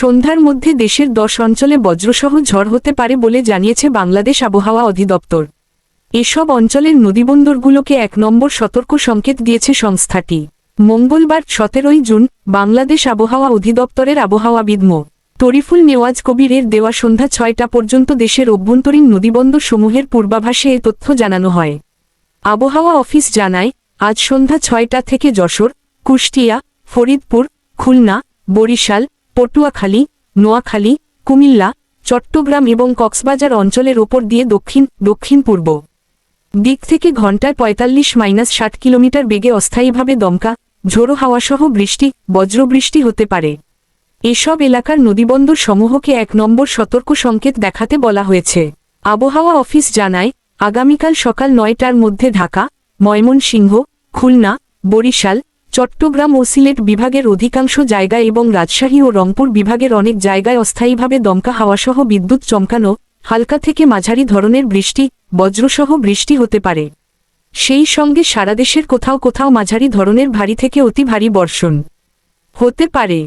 সন্ধ্যার মধ্যে দেশের দশ অঞ্চলে বজ্রসহ ঝড় হতে পারে বলে জানিয়েছে বাংলাদেশ আবহাওয়া অধিদপ্তর। এসব অঞ্চলের নদীবন্দরগুলোকে এক নম্বর সতর্ক সংকেত দিয়েছে সংস্থাটি। মঙ্গলবার সতেরোই জুন বাংলাদেশ আবহাওয়া অধিদপ্তরের আবহাওয়াবিদ তরিফুল নেওয়াজ কবিরের দেওয়া সন্ধ্যা ছয়টা পর্যন্ত দেশের অভ্যন্তরীণ নদীবন্দর সমূহের পূর্বাভাসে এ তথ্য জানানো হয়। আবহাওয়া অফিস জানায়, আজ সন্ধ্যা ছয়টা থেকে যশোর, কুষ্টিয়া, ফরিদপুর, খুলনা, বরিশাল পটুয়াখালী, নোয়াখালী, কুমিল্লা, চট্টগ্রাম এবং কক্সবাজার অঞ্চলের ওপর দিয়ে দক্ষিণ দক্ষিণ পূর্ব দিক থেকে ঘন্টায় পঁয়তাল্লিশ মাইনাস ষাট কিলোমিটার বেগে অস্থায়ীভাবে দমকা, ঝোড়ো হাওয়াসহ বৃষ্টি, বজ্রবৃষ্টি হতে পারে। এসব এলাকার নদীবন্দর সমূহকে এক নম্বর সতর্ক সংকেত দেখাতে বলা হয়েছে। আবহাওয়া অফিস জানায়, আগামীকাল সকাল নয়টার মধ্যে ঢাকা, ময়মনসিংহ, খুলনা, বরিশাল চট্টগ্রাম ও সিলেট বিভাগের অধিকাংশ জায়গায় এবং রাজশাহী ও রংপুর বিভাগের অনেক জায়গায় অস্থায়ীভাবে দমকা হাওয়াসহ বিদ্যুৎ চমকানো, হালকা থেকে মাঝারি ধরনের বৃষ্টি, বজ্রসহ বৃষ্টি হতে পারে। সেই সঙ্গে সারাদেশের কোথাও কোথাও মাঝারি ধরনের ভারী থেকে অতি ভারী বর্ষণ হতে পারে।